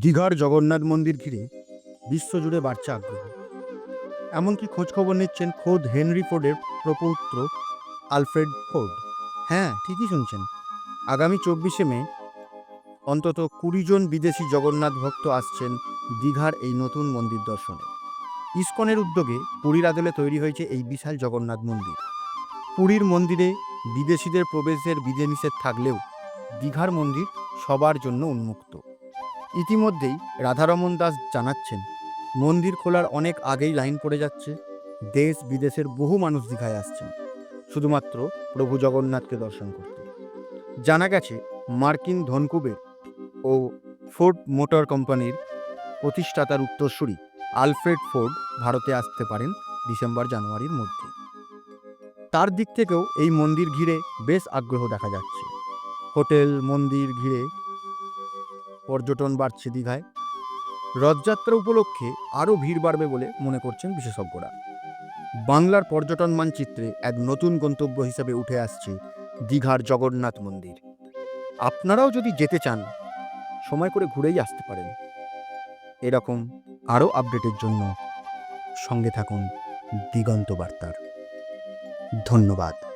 দীঘার জগন্নাথ মন্দির ঘিরে বিশ্বজুড়ে বাড়ছে আগ্রহ। এমনকি খোঁজখবর নিচ্ছেন খোদ হেনরি ফোর্ডের প্রপৌত্র আলফ্রেড ফোর্ড। হ্যাঁ ঠিকই শুনছেন। আগামী চব্বিশে মে অন্তত কুড়ি জন বিদেশি জগন্নাথ ভক্ত আসছেন দীঘার এই নতুন মন্দির দর্শনে। ইস্কনের উদ্যোগে পুরীর আদলে তৈরি হয়েছে এই বিশাল জগন্নাথ মন্দির। পুরীর মন্দিরে বিদেশিদের প্রবেশের বিধিনিষেধ থাকলেও দীঘার মন্দির সবার জন্য উন্মুক্ত। ইতিমধ্যেই রাধারমন দাস জানাচ্ছেন, মন্দির খোলার অনেক আগেই লাইন পড়ে যাচ্ছে, দেশ বিদেশের বহু মানুষ দীঘায় আসছেন, শুধুমাত্র প্রভু জগন্নাথকে দর্শন করতে। জানা গেছে, মার্কিন ধনকুবের ও ফোর্ড মোটর কোম্পানির প্রতিষ্ঠাতার উত্তরসূরি আলফ্রেড ফোর্ড ভারতে আসতে পারেন ডিসেম্বর জানুয়ারির মধ্যে। তার দিক থেকেও এই মন্দির ঘিরে বেশ আগ্রহ দেখা যাচ্ছে। হোটেল, মন্দির ঘিরে পর্যটন বাড়ছে দীঘায়। রথযাত্রা উপলক্ষে আরও ভিড় বাড়বে বলে মনে করছেন বিশেষজ্ঞরা। বাংলার পর্যটন মানচিত্রে এক নতুন গন্তব্য হিসেবে উঠে আসছে দীঘার জগন্নাথ মন্দির। আপনারাও যদি যেতে চান, সময় করে ঘুরেই আসতে পারেন। এরকম আরও আপডেটের জন্য সঙ্গে থাকুন দিগন্ত বার্তার। ধন্যবাদ।